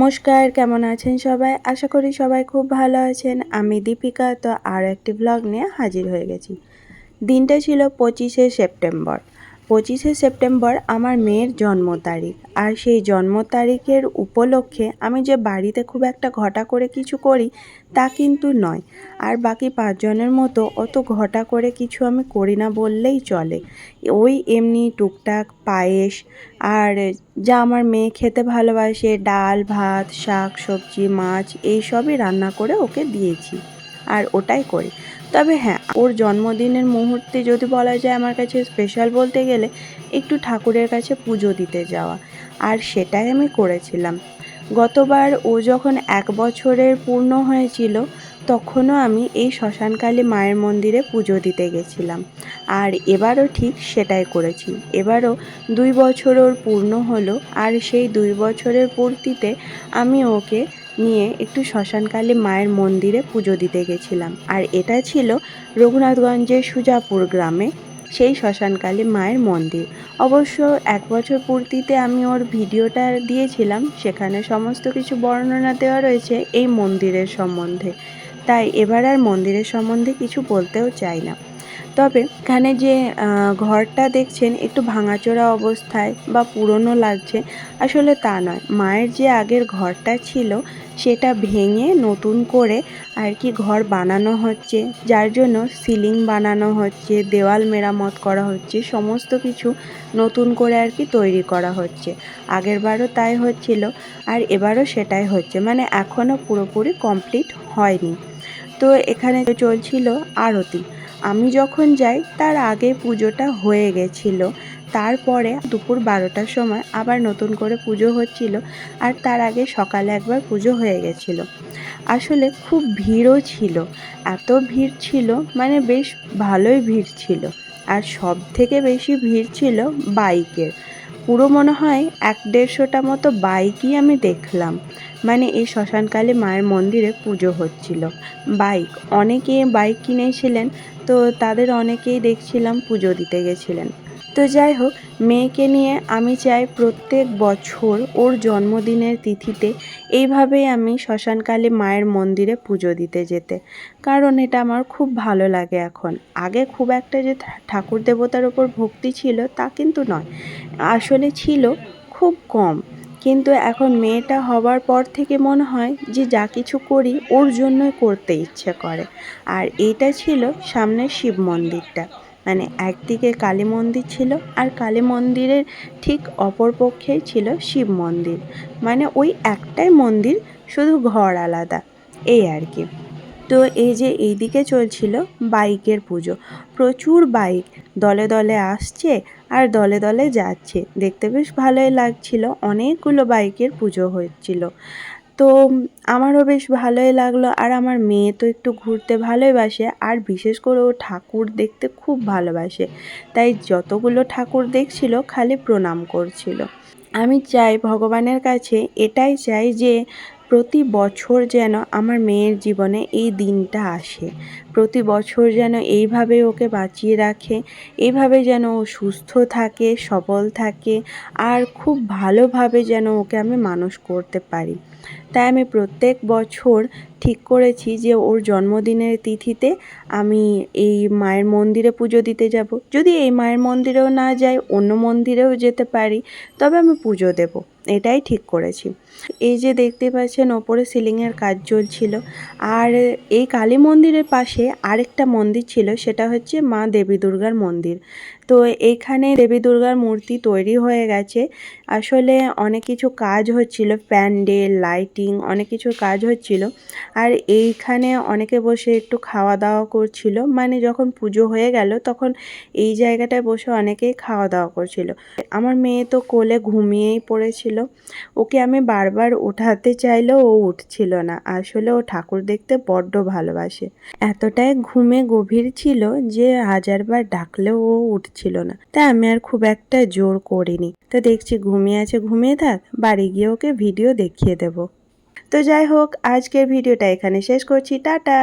নমস্কার, কেমন আছেন সবাই? আশা করি সবাই খুব ভালো আছেন। আমি দীপিকা, তো আর একটি ব্লগ নিয়ে হাজির হয়ে গেছি। দিনটা ছিল পঁচিশে সেপ্টেম্বর। পঁচিশে সেপ্টেম্বর আমার মেয়ের জন্ম তারিখ। আর সেই জন্ম তারিখের উপলক্ষে আমি যে বাড়িতে খুব একটা ঘটা করে কিছু করি, তা কিন্তু নয়। আর বাকি পাঁচজনের মতো অত ঘটা করে কিছু আমি করি না বললেই চলে। ওই এমনি টুকটাক পায়েস আর যা আমার মেয়ে খেতে ভালোবাসে, ডাল, ভাত, শাক, সবজি, মাছ এই সবই রান্না করে ওকে দিয়েছি। আর ওটাই করি। তবে হ্যাঁ ওর জন্মদিনের মুহূর্তে যদি বলা যায় আমার কাছে স্পেশাল বলতে গেলে একটু ঠাকুরের কাছে পুজো দিতে যাওয়া, আর সেটাই আমি করেছিলাম। গতবার ও যখন এক বছরের পূর্ণ হয়েছিল, তখনও আমি এই শ্মশানকালী মায়ের মন্দিরে পুজো দিতে গেছিলাম। আর এবারও ঠিক সেটাই করেছি। এবারও দুই বছর ওর পূর্ণ হলো, আর সেই দুই বছরের পূর্তিতে আমি ওকে নিয়ে একটু শ্মশানকালী মায়ের মন্দিরে পুজো দিতে গেছিলাম। আর এটা ছিল রঘুনাথগঞ্জের সুজাপুর গ্রামে সেই শ্মশানকালী মায়ের মন্দির। অবশ্য এক বছর পূর্তিতে আমি ওর ভিডিওটা দিয়েছিলাম, সেখানে সমস্ত কিছু বর্ণনা দেওয়া রয়েছে এই মন্দিরের সম্বন্ধে। তাই এবার আর মন্দিরের সম্বন্ধে কিছু বলতেও চাই না। তবে এখানে যে ঘরটা দেখছেন একটু ভাঙাচোরা অবস্থায় বা পুরনো লাগছে, আসলে তা নয়। মায়ের যে আগের ঘরটা ছিল, সেটা ভেঙে নতুন করে আর কি ঘর বানানো হচ্ছে, যার জন্য সিলিং বানানো হচ্ছে, দেওয়াল মেরামত করা হচ্ছে, সমস্ত কিছু নতুন করে আর কি তৈরি করা হচ্ছে। আগেরবারও তাই হচ্ছিল আর এবারও সেটাই হচ্ছে মানে এখনও পুরোপুরি কমপ্লিট হয়নি। তো এখানে চলছিল আরতি। আমি যখন যাই, তার আগে পুজোটা হয়ে গেছিল। তারপরে দুপুর বারোটার সময় আবার নতুন করে পুজো হচ্ছিল আর তার আগে সকালে একবার পুজো হয়ে গেছিল। আসলে খুব ভিড়ও ছিল। এত ভিড় ছিল মানে বেশ ভালোই ভিড় ছিল। আর সব থেকে বেশি ভিড় ছিল বাইকের। পুরো মনে হয় এক দেড়শোটা মতো বাইকই আমি দেখলাম। মানে এই শ্মশানকালে মায়ের মন্দিরে পুজো হচ্ছিল। বাইক, অনেকে বাইক কিনেছিলেন, তো তাদের অনেকেই দেখছিলাম পুজো দিতে গেছিলেন। তো যাই হোক, মেয়েকে নিয়ে আমি চাই প্রত্যেক বছর ওর জন্মদিনের তিথিতে এইভাবেই আমি শ্মশানকালী মায়ের মন্দিরে পুজো দিতে যেতে। কারণ এটা আমার খুব ভালো লাগে এখন। আগে খুব একটা যে ঠাকুর দেবতার ওপর ভক্তি ছিল তা কিন্তু নয়। আসলে ছিল খুব কম। কিন্তু এখন মেয়েটা হবার পর থেকে মনে হয় যে যা কিছু করি ওর জন্যই করতে ইচ্ছে করে। আর এটা ছিল সামনের শিব মন্দিরটা। মানে একদিকে কালী মন্দির ছিল আর কালী মন্দিরের ঠিক অপর পক্ষেই ছিল শিব মন্দির। মানে ওই একটাই মন্দির শুধু ঘর আলাদা, এই আর কি। তো এই যে এইদিকে চলছিল বাইকের পুজো। প্রচুর বাইক দলে দলে আসছে আর দলে দলে যাচ্ছে। দেখতে বেশ ভালোই লাগছিল। অনেকগুলো বাইকের পুজো হচ্ছিল। তো আমারও বেশ ভালোই লাগল। আর আমার মেয়ে তো একটু ঘুরতে ভালোবাসে, আর বিশেষ করে ও ঠাকুর দেখতে খুব ভালোবাসে। তাই যতগুলো ঠাকুর দেখছিল, খালি প্রণাম করছিল। আমি চাই ভগবানের কাছে, এটাই চাই যে প্রতি বছর যেন আমার মেয়ের জীবনে এই দিনটা আসে। প্রতি বছর যেন এইভাবে ওকে বাঁচিয়ে রাখে এইভাবে যেন ও সুস্থ থাকে, সবল থাকে, আর খুব ভালোভাবে যেন ওকে আমি মানুষ করতে পারি। তাই আমি প্রত্যেক বছর ঠিক করেছি যে ওর জন্মদিনের তিথিতে আমি এই মায়ের মন্দিরে পুজো দিতে যাব। যদি এই মায়ের মন্দিরেও না যাই, অন্য মন্দিরেও যেতে পারি, তবে আমি পুজো দেব। এটাই ঠিক করেছি। এই যে দেখতে পাচ্ছেন, ওপরে সিলিংয়ের কাজ চলছিল। আর এই কালী মন্দিরের পাশে আরেকটা মন্দির ছিল, সেটা হচ্ছে মা দেবী দুর্গার মন্দির। তো এইখানে দেবী দুর্গার মূর্তি তৈরি হয়ে গেছে। আসলে অনেক কিছু কাজ হচ্ছিল, প্যান্ডেল, লাইটিং, অনেক কিছু কাজ হচ্ছিল। আর এইখানে অনেকে বসে একটু খাওয়া দাওয়া করছিল। মানে যখন পুজো হয়ে গেল তখন এই জায়গাটায় বসে অনেকেই খাওয়া দাওয়া করছিল। আমার মেয়ে তো কোলে ঘুমিয়েই পড়েছিল। ওকে আমি বারবার ওঠাতে চাইলেও ও উঠছিল না। আসলে ও ঠাকুর দেখতে বড্ড ভালোবাসে। এতটাই ঘুমে গভীর ছিল যে হাজারবার ডাকলেও ও উঠছিল না। তাই আমি আর খুব একটা জোর করিনি। তো দেখছি ঘুমিয়ে আছে, ঘুমিয়ে থাক। বাড়ি গিয়ে ওকে ভিডিও দেখিয়ে দেব। তো যাই হোক আজকের ভিডিওটা এখানে শেষ করছি টাটা!